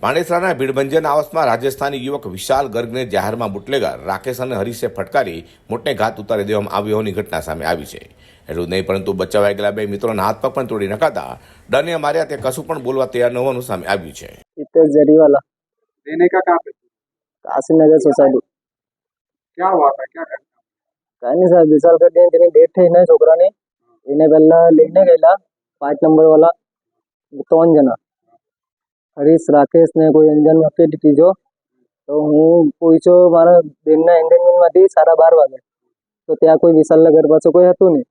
પાંડેસરાના ભીડભંજન આવાસમાં રાજસ્થાની યુવક વિશાલ ગર્ગને જાહેરમાં બુટલેગર રાકેશ અને હરીશે ફટકારી મોટે ઘાત ઉતારી દેવામાં આવ્યો હોવાની ઘટના સામે આવી છે. એટલું નહીં પરંતુ બચાવાઈ ગયેલા બે મિત્રોના હાથ પગ પણ તોડી નખાતા ડને માર્યા તે કશું પણ બોલવા તૈયાર ન હોવાનું સામે આવ્યું છે. જરીવાલા. रहने का कहाँ पे कासिम नगर सोसाइटी क्या हुआ था क्या घटना कहीं नहीं એને પહેલા લઈને ગયેલા પાંચ નંબરવાળા ત્રણ જણા હરીશ રાકેશ ને કોઈ અંજન વખતે દીધો તો હું પૂછ્યો મારા બેનના એન્ગેજમેન્ટમાંથી સાડા બાર વાગે તો ત્યાં કોઈ વિશાલના ઘર પાસે કોઈ હતું નહીં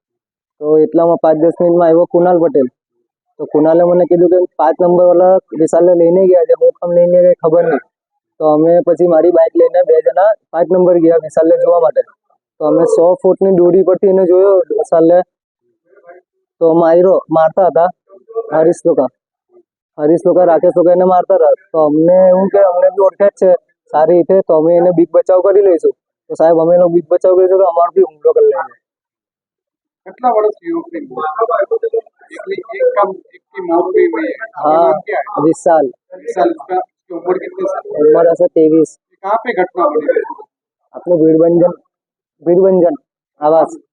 તો એટલામાં પાંચ દસ મિનિટમાં આવ્યો કુનાલ પટેલ તો કુનાલે મને કીધું કે પાંચ નંબરવાળા વિશાલને લઈને ગયા છે હું કેમ લઈને ગઈ ખબર નહીં તો અમે પછી મારી બાઇક લઈને બે જણા પાંચ નંબર ગયા વિશાલને જોવા માટે તો અમે સો ફૂટની દૂરી પરથી એને જોયો વિશાલને તો માર્યો મારતા હતા હરીશ લોકો હરીશ લોકો રાકેશ લોકો એને મારતા હતા તો અમને એવું કે અમને બી ઓળખે જ છે સારી રીતે તો અમે એને બીક બચાવ કરી લઈશું તો સાહેબ અમે એનો બીક બચાવ કરીશું તો અમારો બી હુમલો કરી લેજો कितना वर्ष युवक ने एक एक का एक की मौत भी हुई है उसका हाँ नाम क्या है विशाल साल उसका उसकी उम्र कितनी साल है? उम्र ऐसे तेईस ये कहाँ पे घटना बनी है अपने भीड़भंजन भीड़भंजन आवास